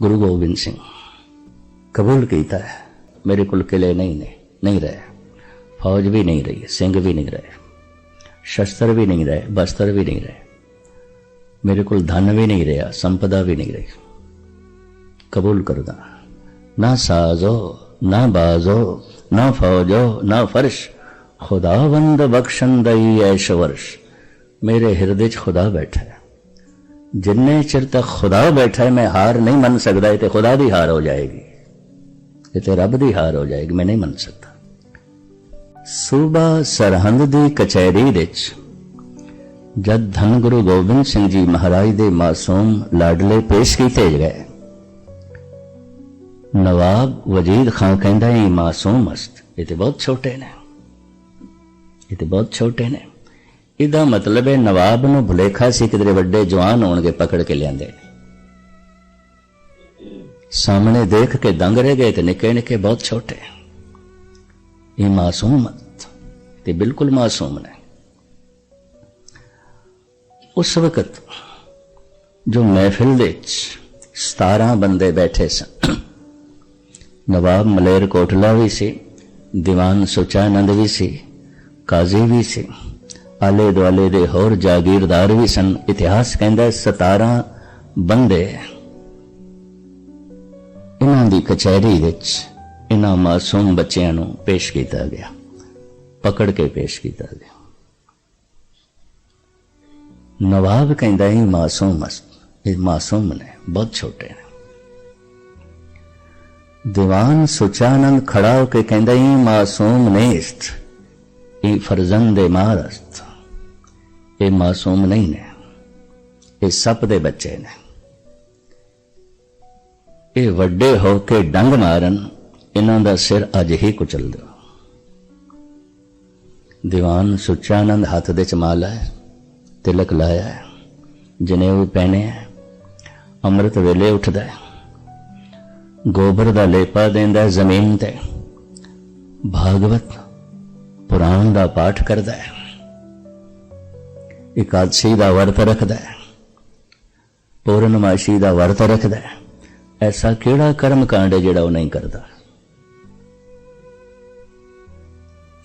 ਗੁਰੂ ਗੋਬਿੰਦ ਸਿੰਘ ਕਬੂਲ ਕੀਤਾ ਹੈ ਮੇਰੇ ਕੋਲ ਕਿਲੇ ਨਹੀਂ ਨੇ ਨਹੀਂ ਰਹੇ ਫੌਜ ਵੀ ਨਹੀਂ ਰਹੀ ਸਿੰਘ ਵੀ ਨਹੀਂ ਰਹੇ ਸ਼ਸਤਰ ਵੀ ਨਹੀਂ ਰਹੇ ਬਸਤਰ ਵੀ ਨਹੀਂ ਰਹੇ ਮੇਰੇ ਕੋਲ ਧਨ ਵੀ ਨਹੀਂ ਰਿਹਾ ਸੰਪਦਾ ਵੀ ਨਹੀਂ ਰਹੀ ਕਬੂਲ ਕਰਦਾ ਨਾ ਸਾਜ਼ੋ ਨਾ ਬਾਜ਼ੋ ਨਾ ਫੌਜੋ ਨਾ ਫਰਸ਼ ਖੁਦਾਵੰਦ ਬਖਸ਼ੰਦਈ ਐਸ਼ ਵਰਸ਼ ਮੇਰੇ ਹਿਰਦੇ 'ਚ ਖੁਦਾ ਬੈਠਾ ਹੈ ਜਿੰਨੇ ਚਿਰ ਤੱਕ ਖੁਦਾ ਬੈਠਾ ਹੈ, ਮੈਂ ਹਾਰ ਨਹੀਂ ਮੰਨ ਸਕਦਾ, ਇਹ ਤੇ ਖੁਦਾ ਦੀ ਹਾਰ ਹੋ ਜਾਏਗੀ। ਇਹ ਤੇ ਰੱਬ ਦੀ ਹਾਰ ਹੋ ਜਾਏਗੀ, ਮੈਂ ਨਹੀਂ ਮੰਨ ਸਕਦਾ। ਸੂਬਾ ਸਰਹੰਦ ਦੀ ਕਚਹਿਰੀ ਵਿੱਚ ਜਦ ਧੰਨ ਗੁਰੂ ਗੋਬਿੰਦ ਸਿੰਘ ਜੀ ਮਹਾਰਾਜ ਦੇ ਮਾਸੂਮ ਲਾਡਲੇ ਪੇਸ਼ ਕੀਤੇ ਗਏ, ਨਵਾਬ ਵਜੀਦ ਖਾਨ ਕਹਿੰਦਾ, ਇਹ ਮਾਸੂਮ ਅਸਤ ਇਹ ਤੇ ਬਹੁਤ ਛੋਟੇ ਨੇ। ਇਹ ਤੇ ਬਹੁਤ ਛੋਟੇ ਨੇ। ਇਹਦਾ ਮਤਲਬ ਹੈ ਨਵਾਬ ਨੂੰ ਭੁਲੇਖਾ ਸੀ ਕਿਧਰੇ ਵੱਡੇ ਜਵਾਨ ਹੋਣਗੇ ਪਕੜ ਕੇ ਲਿਆਂਦੇ। ਸਾਹਮਣੇ ਦੇਖ ਕੇ ਦੰਗ ਰਹਿ ਗਏ ਤੇ ਨਿੱਕੇ ਨਿੱਕੇ ਬਹੁਤ ਛੋਟੇ। ਇਹ ਮਾਸੂਮ ਤੇ ਬਿਲਕੁਲ ਮਾਸੂਮ ਨੇ ਉਸ ਵਕਤ ਜੋ ਮਹਿਫਿਲ ਦੇ ਵਿੱਚ 17 ਬੰਦੇ ਬੈਠੇ ਸਨ। ਨਵਾਬ ਮਲੇਰ ਕੋਟਲਾ ਵੀ ਸੀ, ਦੀਵਾਨ ਸੁਚਾਨੰਦ ਵੀ ਸੀ, ਕਾਜ਼ੀ ਵੀ ਸੀ। ਆਲੇ ਦੁਆਲੇ ਦੇ ਹੋਰ ਜਾਗੀਰਦਾਰ ਵੀ ਸਨ। ਇਤਿਹਾਸ ਕਹਿੰਦਾ 17 ਬੰਦੇ। ਇਹਨਾਂ ਦੀ ਕਚਹਿਰੀ ਵਿੱਚ ਇਹਨਾਂ ਮਾਸੂਮ ਬੱਚਿਆਂ ਨੂੰ ਪੇਸ਼ ਕੀਤਾ ਗਿਆ। ਪਕੜ ਕੇ ਪੇਸ਼ ਕੀਤਾ ਗਿਆ। ਨਵਾਬ ਕਹਿੰਦਾ ਇਹ ਮਾਸੂਮ ਇਹ ਮਾਸੂਮ ਨੇ, ਬਹੁਤ ਛੋਟੇ ਨੇ। ਦੀਵਾਨ ਸੁਚਾਨੰਦ ਖੜਾ ਹੋ ਕੇ ਕਹਿੰਦਾ, ਇਹ ਮਾਸੂਮ ਨੇ ist ਇਹ ਫਰਜ਼ੰਦ ਮਾਰਸਤ। ਇਹ ਮਾਸੂਮ ਨਹੀਂ ਨੇ। ਇਹ ਸੱਪ ਦੇ ਬੱਚੇ ਨੇ। ਇਹ ਵੱਡੇ ਹੋ ਕੇ ਡੰਗ ਮਾਰਨ, ਇਹਨਾਂ ਦਾ ਸਿਰ ਅੱਜ ਹੀ ਕੁਚਲ ਦਿਓ। ਦੀਵਾਨ ਸੁਚਾਨੰਦ ਹੱਥ ਦੇ ਚ ਮਾਲਾ ਹੈ, ਤਿਲਕ ਲਾਇਆ ਹੈ ਜਨੇਊ ਪਹਿਨੇ ਹੈ, ਅੰਮ੍ਰਿਤ ਵੇਲੇ ਉੱਠਦਾ ਹੈ। ਗੋਬਰ ਦਾ ਲੇਪਾ ਦਿੰਦਾ ਹੈ ਜ਼ਮੀਨ ਤੇ। ਭਾਗਵਤ ਪੁਰਾਣ ਦਾ ਪਾਠ ਕਰਦਾ ਹੈ। ਇਕਾਦਸ਼ੀ ਦਾ ਵਰਤ ਰੱਖਦਾ ਹੈ, ਪੂਰਨਮਾਸ਼ੀ ਦਾ ਵਰਤ ਰੱਖਦਾ ਹੈ। ਐਸਾ ਕਿਹੜਾ ਕਰਮ ਕਾਂਡ ਹੈ ਜਿਹੜਾ ਉਹ ਨਹੀਂ ਕਰਦਾ?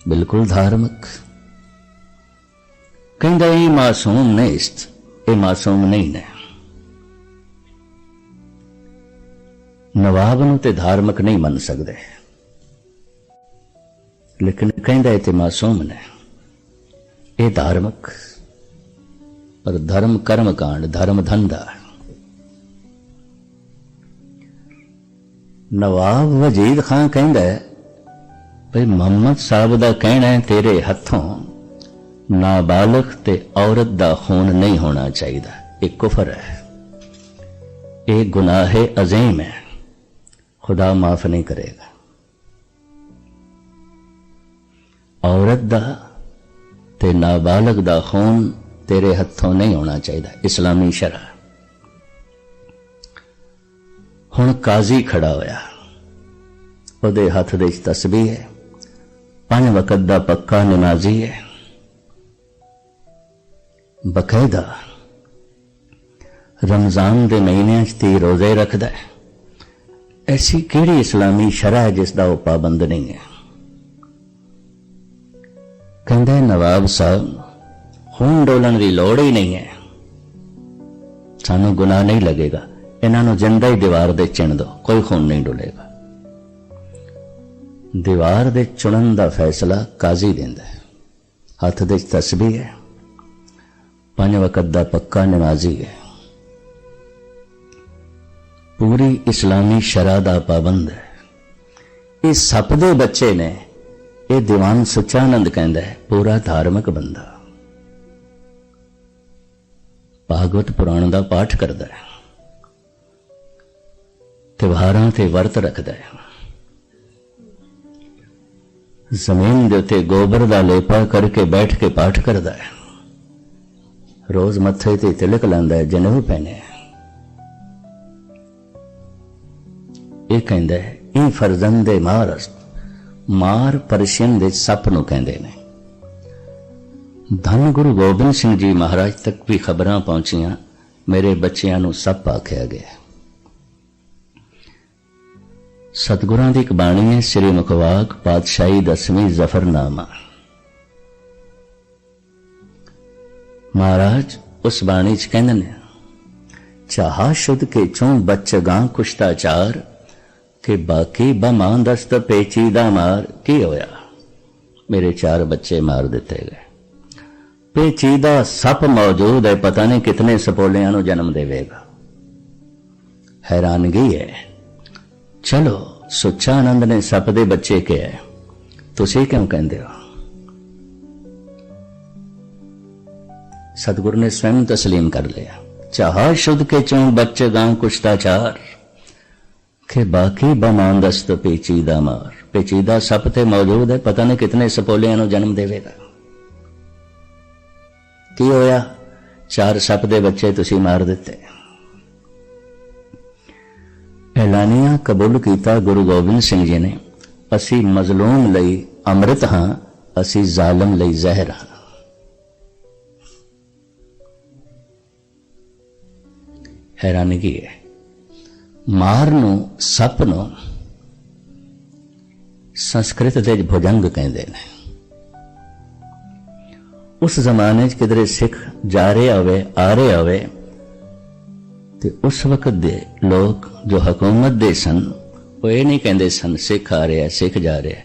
ਬਿਲਕੁਲ ਧਾਰਮਿਕ। ਕਹਿੰਦਾ, ਇਹ ਮਾਸੂਮ ਨਹੀਂ ist ਇਹ ਮਾਸੂਮ ਨਹੀਂ ਨੇ। ਨਵਾਬ ਨੂੰ ਤੇ ਧਾਰਮਿਕ ਨਹੀਂ ਮੰਨ ਸਕਦੇ। ਲੇਕਿਨ ਕਹਿੰਦਾ, ਇਹ ਤੇ ਮਾਸੂਮ ਨੇ। ਇਹ ਧਾਰਮਿਕ। ਪਰ ਧਰਮ ਕਰਮ ਕਾਂਡ, ਧਰਮ ਧੰਦਾ। ਨਵਾਬ ਵਜੀਦ ਖਾਨ ਕਹਿੰਦਾ ਭਈ ਮੁਹੰਮਦ ਸਾਹਿਬ ਦਾ ਕਹਿਣਾ ਹੈ, ਤੇਰੇ ਹੱਥੋਂ ਨਾਬਾਲਗ ਤੇ ਔਰਤ ਦਾ ਖੂਨ ਨਹੀਂ ਹੋਣਾ ਚਾਹੀਦਾ। ਇਹ ਕੁਫਰ ਹੈ। ਇਹ ਗੁਨਾਹ ਹੈ ਅਜ਼ੀਮ ਹੈ। ਖੁਦਾ ਮਾਫ ਨਹੀਂ ਕਰੇਗਾ। ਔਰਤ ਦਾ ਤੇ ਨਾਬਾਲਗ ਦਾ ਖੂਨ ਤੇਰੇ ਹੱਥੋਂ ਨਹੀਂ ਹੋਣਾ ਚਾਹੀਦਾ, ਇਸਲਾਮੀ ਸ਼ਰਅ ਹੁਣ ਕਾਜ਼ੀ ਖੜਾ ਹੋਇਆ। ਉਹਦੇ ਹੱਥ ਦੇ ਵਿੱਚ ਤਸਬੀਹ ਹੈ। ਪੰਜ ਵਕਤ ਦਾ ਪੱਕਾ ਨਮਾਜ਼ੀ ਹੈ। ਬਕਾਇਦਾ ਰਮਜ਼ਾਨ ਦੇ ਮਹੀਨਿਆਂ 'ਚ ਤੇ ਰੋਜ਼ੇ ਰੱਖਦਾ ਹੈ। ਐਸੀ ਕਿਹੜੀ ਇਸਲਾਮੀ ਸ਼ਰਅ ਹੈ ਜਿਸ ਦਾ ਉਹ ਪਾਬੰਦ ਨਹੀਂ ਹੈ? ਕਹਿੰਦਾ ਨਵਾਬ ਸਾਹਿਬ ਖੂਨ ਡੋਲਣ ਦੀ ਲੋੜ ਹੀ ਨਹੀਂ ਹੈ। ਸਾਨੂੰ ਗੁਨਾਹ ਨਹੀਂ ਲੱਗੇਗਾ। ਇਹਨਾਂ ਨੂੰ ਜਿੰਦਾ ਹੀ ਦੀਵਾਰ ਦੇ ਚਿਣ ਦੋ ਕੋਈ ਖੂਨ ਨਹੀਂ ਡੋਲੇਗਾ। ਦੀਵਾਰ ਦੇ ਚੁਣਨ ਦਾ ਫੈਸਲਾ ਕਾਜ਼ੀ ਦਿੰਦਾ ਹੈ। ਹੱਥ ਦੇ ਵਿੱਚ ਤਸਬੀਹ ਹੈ। ਪੰਜ ਵਕਤ ਦਾ ਪੱਕਾ ਨਮਾਜ਼ੀ ਹੈ। ਪੂਰੀ ਇਸਲਾਮੀ ਸ਼ਰਾ ਦਾ ਪਾਬੰਦ ਹੈ। ਇਹ ਸੱਪ ਦੇ ਬੱਚੇ ਨੇ। ਇਹ ਦੀਵਾਨ ਸੁਚਾਨੰਦ ਕਹਿੰਦਾ ਹੈ, ਪੂਰਾ ਧਾਰਮਿਕ ਬੰਦਾ। ਭਾਗਵਤ ਪੁਰਾਣ ਦਾ ਪਾਠ ਕਰਦਾ ਹੈ। ਤਿਉਹਾਰਾਂ ਤੇ ਵਰਤ ਰੱਖਦਾ ਹੈ। ਜ਼ਮੀਨ ਦੇ ਉੱਤੇ ਗੋਬਰ ਦਾ ਲੇਪਾ ਕਰਕੇ ਬੈਠ ਕੇ ਪਾਠ ਕਰਦਾ ਹੈ। ਰੋਜ਼ ਮੱਥੇ ਤੇ ਤਿਲਕ ਲਾਉਂਦਾ ਹੈ ਜਨੇਊ ਪਹਿਨੇ ਇਹ ਕਹਿੰਦਾ ਹੈ, ਇਹ ਫਰਜ਼ੰਦ ਦੇ ਮਾਰਸ ਮਾਰ ਪਰਸ਼ੀਅਨ ਦੇ ਸੱਪ ਨੂੰ ਕਹਿੰਦੇ ਨੇ। ਧੰਨ ਗੁਰੂ ਗੋਬਿੰਦ ਸਿੰਘ ਜੀ ਮਹਾਰਾਜ ਤੱਕ ਵੀ ਖਬਰਾਂ ਪਹੁੰਚੀਆਂ, ਮੇਰੇ ਬੱਚਿਆਂ ਨੂੰ ਸੱਪ ਆਖਿਆ ਗਿਆ ਸਤਿਗੁਰਾਂ ਦੀ ਇੱਕ ਬਾਣੀ ਹੈ, ਸ੍ਰੀ ਮੁਖਵਾਕ ਪਾਤਸ਼ਾਹੀ ਦਸਵੀਂ ਜ਼ਫਰਨਾਮਾ। ਮਹਾਰਾਜ, ਉਸ ਬਾਣੀ ਚ ਕਹਿੰਦੇ ਨੇ, ਚਾਹਾ ਸ਼ੁੱਧ ਕੇ ਚੋਂ ਬੱਚਗਾਂ ਕੁਸ਼ਤਾਚਾਰ ਕਿ ਬਾਕੀ ਬਮਾਂ ਦਸਤ ਪੇਚੀ ਦਾ ਮਾਰ, ਕੀ ਹੋਇਆ? ਮੇਰੇ ਚਾਰ ਬੱਚੇ ਮਾਰ ਦਿੱਤੇ ਗਏ। ਪੇਚੀਦਾ ਸੱਪ ਮੌਜੂਦ ਹੈ, ਪਤਾ ਨਹੀਂ ਕਿਤਨੇ ਸਪੋਲਿਆਂ ਨੂੰ ਜਨਮ ਦੇਵੇਗਾ। ਹੈਰਾਨਗੀ ਹੈ। ਚਲੋ ਸੁੱਚਾ ਆਨੰਦ ਨੇ ਸੱਪ ਦੇ ਬੱਚੇ ਕਿਹਾ, ਤੁਸੀਂ ਕਿਉਂ ਕਹਿੰਦੇ ਹੋ? ਸਤਿਗੁਰ ਨੇ ਸਵੈਮ ਤਸਲੀਮ ਕਰ ਲਿਆ। ਚਾਹ ਸ਼ੁੱਧ ਕੇ ਚੋਂ ਬੱਚ ਗਾਂ ਕੁਸ਼ਤਾਚਾਰ ਕਿ ਬਾਕੀ ਬਮਾਨ ਦਸਤ ਪੇਚੀਦਾ ਮਾਰ। ਪੇਚੀਦਾ ਸੱਪ ਤੇ ਮੌਜੂਦ ਹੈ, ਪਤਾ ਨਹੀਂ ਕਿਤਨੇ ਸਪੋਲਿਆਂ ਨੂੰ ਜਨਮ ਦੇਵੇਗਾ। ਕੀ ਹੋਇਆ? ਚਾਰ ਸੱਪ ਦੇ ਬੱਚੇ ਤੁਸੀਂ ਮਾਰ ਦਿੱਤੇ। ਐਲਾਨੀਆਂ ਕਬੂਲ ਕੀਤਾ ਗੁਰੂ ਗੋਬਿੰਦ ਸਿੰਘ ਜੀ ਨੇ, ਅਸੀਂ ਮਜ਼ਲੂਮ ਲਈ ਅੰਮ੍ਰਿਤ ਹਾਂ, ਅਸੀਂ ਜ਼ਾਲਮ ਲਈ ਜ਼ਹਿਰ ਹਾਂ। ਹੈਰਾਨਗੀ ਹੈ? ਮਾਰ ਨੂੰ, ਸੱਪ ਨੂੰ ਸੰਸਕ੍ਰਿਤ ਦੇ ਭੁਜੰਗ ਕਹਿੰਦੇ ਨੇ। ਉਸ ਜ਼ਮਾਨੇ 'ਚ ਕਿਧਰੇ ਸਿੱਖ ਜਾ ਰਹੇ ਹੋਵੇ ਆ ਰਹੇ ਹੋਵੇ ਤੇ ਉਸ ਵਕਤ ਦੇ ਲੋਕ ਜੋ ਹਕੂਮਤ ਦੇ ਸਨ ਉਹ ਇਹ ਨਹੀਂ ਕਹਿੰਦੇ ਸਨ ਸਿੱਖ ਆ ਰਿਹਾ ਸਿੱਖ ਜਾ ਰਿਹਾ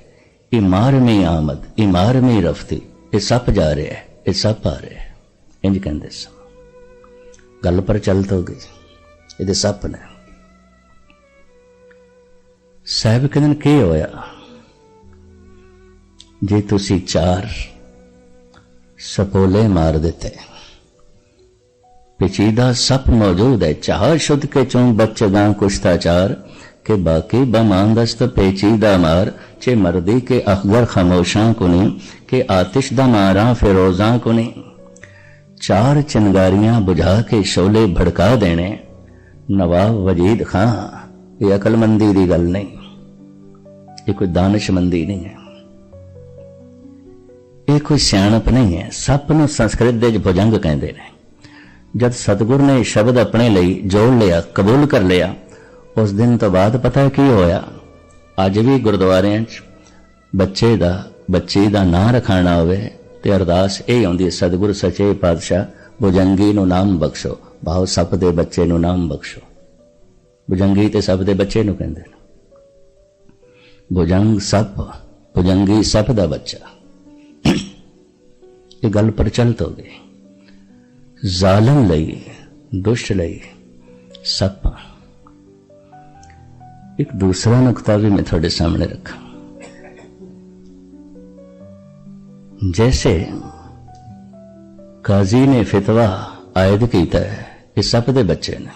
ਇਹ ਮਾਰਮੀ ਆਮਦ ਇਹ ਮਾਰਮੀ ਰਫਤੀ ਇਹ ਸੱਪ ਜਾ ਰਿਹਾ ਇਹ ਸੱਪ ਆ ਰਿਹਾ ਇੰਜ ਕਹਿੰਦੇ ਸਨ ਗੱਲ ਪਰ ਚੱਲਤ ਹੋ ਗਈ ਇਹਦੇ ਸੱਪ ਨੇ ਸਾਹਿਬ ਕਹਿੰਦੇ ਨੇ ਕੀ ਹੋਇਆ ਜੇ ਤੁਸੀਂ ਚਾਰ सपोले मार देते पेचीदा सप मौजूद है चार शुद्ध के चौं बच्चगा कुश्ताचार के बाकी बमांदस्त पेचीदा मार चे मर्दी के अखबर खामोशां कुनी के आतिश दा मारा फिरोजा कुनी चार चिंगारियां बुझा के शोले भड़का देने नवाब वजीद खां ये अकलमंदी की गल नहीं ये कोई दानिशमंदी नहीं है ਇਹ ਕੋਈ ਸਿਆਣਪ ਨਹੀਂ ਹੈ। ਸੱਪ ਨੂੰ ਸੰਸਕ੍ਰਿਤ ਦੇ ਵਿੱਚ ਭੁਜੰਗ ਕਹਿੰਦੇ ਨੇ। ਜਦ ਸਤਿਗੁਰ ਨੇ ਸ਼ਬਦ ਆਪਣੇ ਲਈ ਜੋੜ ਲਿਆ, ਕਬੂਲ ਕਰ ਲਿਆ, ਉਸ ਦਿਨ ਤੋਂ ਬਾਅਦ ਪਤਾ ਕੀ ਹੋਇਆ? ਅੱਜ ਵੀ ਗੁਰਦੁਆਰਿਆਂ 'ਚ ਬੱਚੇ ਦਾ, ਬੱਚੀ ਦਾ ਨਾਂ ਰਖਾਣਾ ਹੋਵੇ ਤੇ ਅਰਦਾਸ ਇਹ ਆਉਂਦੀ ਹੈ, ਸਤਿਗੁਰ ਸੱਚੇ ਪਾਤਸ਼ਾਹ, ਭੁਜੰਗੀ ਨੂੰ ਨਾਮ ਬਖਸ਼ੋ ਭਾਵ ਸੱਪ ਦੇ ਬੱਚੇ ਨੂੰ ਨਾਮ ਬਖਸ਼ੋ। ਭੁਜੰਗੀ ਤੇ ਸੱਪ ਦੇ ਬੱਚੇ ਨੂੰ ਕਹਿੰਦੇ ਨੇ। ਭੁਜੰਗ ਸੱਪ, ਭੁਜੰਗੀ ਸੱਪ ਦਾ ਬੱਚਾ। ਇਹ ਗੱਲ ਪ੍ਰਚਲਿਤ ਹੋ ਗਈ। ਜ਼ਾਲਮ ਲਈ, ਦੁਸ਼ਟ ਲਈ, ਸੱਪ। ਇੱਕ ਦੂਸਰਾ ਨੁਕਤਾ ਵੀ ਮੈਂ ਤੁਹਾਡੇ ਸਾਹਮਣੇ ਰੱਖਾਂ। जैसे ਕਾਜ਼ੀ ਨੇ ਫਤਵਾ ਆਇਦ ਕੀਤਾ ਹੈ ਇਹ ਸੱਪ ਦੇ ਬੱਚੇ ਨੇ।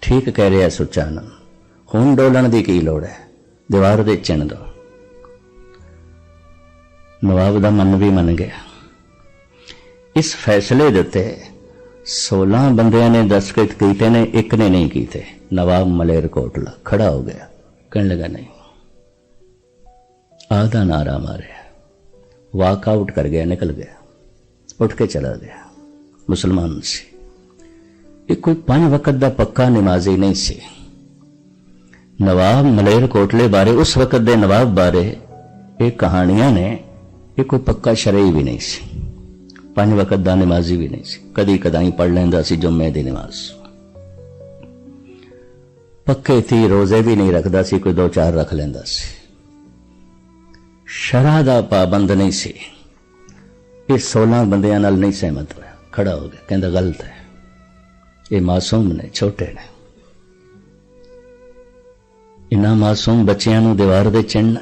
ਠੀਕ ਕਹਿ ਰਿਹਾ ਸੁਚਾਨਨ ਹੁਣ ਡੋਲਣ ਦੀ ਕੀ ਲੋੜ ਹੈ? ਦੀਵਾਰ ਦੇ ਚਿੰਨ ਦੋ। ਨਵਾਬ ਦਾ ਮਨ ਵੀ ਮੰਨ ਗਿਆ। ਇਸ ਫੈਸਲੇ ਦੇ ਉੱਤੇ 16 ਬੰਦਿਆਂ ਨੇ ਦਸਤਖਤ ਕੀਤੇ ਨੇ, ਇੱਕ ਨੇ ਨਹੀਂ ਕੀਤੇ। ਨਵਾਬ ਮਲੇਰ ਕੋਟਲਾ ਖੜਾ ਹੋ ਗਿਆ, ਕਹਿਣ ਲੱਗਾ, ਨਹੀਂ ਆਦਾ ਨਾਰਾ ਮਾਰਿਆ। ਵਾਕ ਆਊਟ ਕਰ ਗਿਆ, ਨਿਕਲ ਗਿਆ, ਉੱਠ ਕੇ ਚਲਾ ਗਿਆ, ਮੁਸਲਮਾਨ ਸੀ। ਇਹ ਕੋਈ ਪੰਜ ਵਕਤ ਦਾ ਪੱਕਾ ਨਮਾਜ਼ੀ ਨਹੀਂ ਸੀ। ਨਵਾਬ ਮਲੇਰ ਕੋਟਲੇ ਬਾਰੇ, ਉਸ ਵਕਤ ਦੇ ਨਵਾਬ ਬਾਰੇ ਇਹ ਕਹਾਣੀਆਂ ਨੇ ਇਹ ਕੋਈ ਪੱਕਾ ਸ਼ਰਈ ਵੀ ਨਹੀਂ ਸੀ। ਪੰਜ ਵਕਤ ਦਾ ਨਮਾਜ਼ੀ ਵੀ ਨਹੀਂ ਸੀ। ਕਦੀ ਕਦਾਈ ਪੜ ਲੈਂਦਾ ਸੀ ਜੁਮੇ ਦੀ ਨਮਾਜ਼। ਪੱਕੇ ਤੀ ਰੋਜ਼ੇ ਵੀ ਨਹੀਂ ਰੱਖਦਾ ਸੀ, ਕੋਈ ਦੋ ਚਾਰ ਰੱਖ ਲੈਂਦਾ ਸੀ। ਸ਼ਰਾ ਦਾ ਪਾਬੰਦ ਨਹੀਂ ਸੀ। ਇਹ 16 ਬੰਦਿਆਂ ਨਾਲ ਨਹੀਂ ਸਹਿਮਤ ਹੋਇਆ। ਖੜਾ ਹੋ ਗਿਆ। ਕਹਿੰਦਾ, ਗਲਤ ਹੈ। ਇਹ ਮਾਸੂਮ ਨੇ, ਛੋਟੇ ਨੇ। ਇਨਾ ਮਾਸੂਮ ਬੱਚਿਆਂ ਨੂੰ ਦੀਵਾਰ ਦੇ ਚਿੰਨ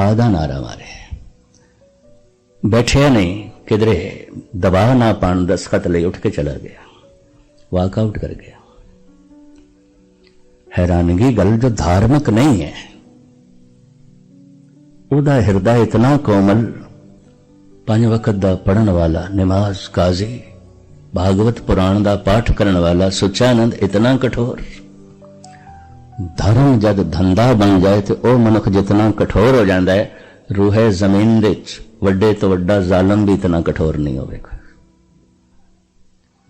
ਆਦਾ ਨਾਰਾ ਮਾਰੇ ਬੈਠਿਆ ਨਹੀਂ ਕਿਧਰੇ ਦਬਾਅ ਨਾ ਪਾਣ ਦਸਖਤ ਲਈ ਉੱਠ ਕੇ ਚਲਾ ਗਿਆ। ਵਾਕ ਆਊਟ ਕਰ ਗਿਆ। ਹੈਰਾਨਗੀ ਗੱਲ ਜੋ ਧਾਰਮਿਕ ਨਹੀਂ ਹੈ। ਉਹਦਾ ਹਿਰਦਾ ਇਤਨਾ ਕੋਮਲ, ਪੰਜ ਵਕਤ ਦਾ ਪੜਨ ਵਾਲਾ, ਨਮਾਜ਼ ਕਾਜ਼ੀ, ਭਾਗਵਤ ਪੁਰਾਣ ਦਾ ਪਾਠ ਕਰਨ ਵਾਲਾ ਸੁਚਾਨੰਦ ਇਤਨਾ ਕਠੋਰ। ਧਰਮ ਜਦ ਧੰਦਾ ਬਣ ਜਾਏ ਤੇ ਉਹ ਮਨੁੱਖ ਜਿਤਨਾ ਕਠੋਰ ਹੋ ਜਾਂਦਾ ਹੈ, ਰੂਹੇ ਜ਼ਮੀਨ ਦੇ ਵਿੱਚ। ਵੱਡੇ ਤੋਂ ਵੱਡਾ ਜ਼ਾਲਮ ਵੀ ਇਤਨਾ ਕਠੋਰ ਨਹੀਂ ਹੋਵੇਗਾ।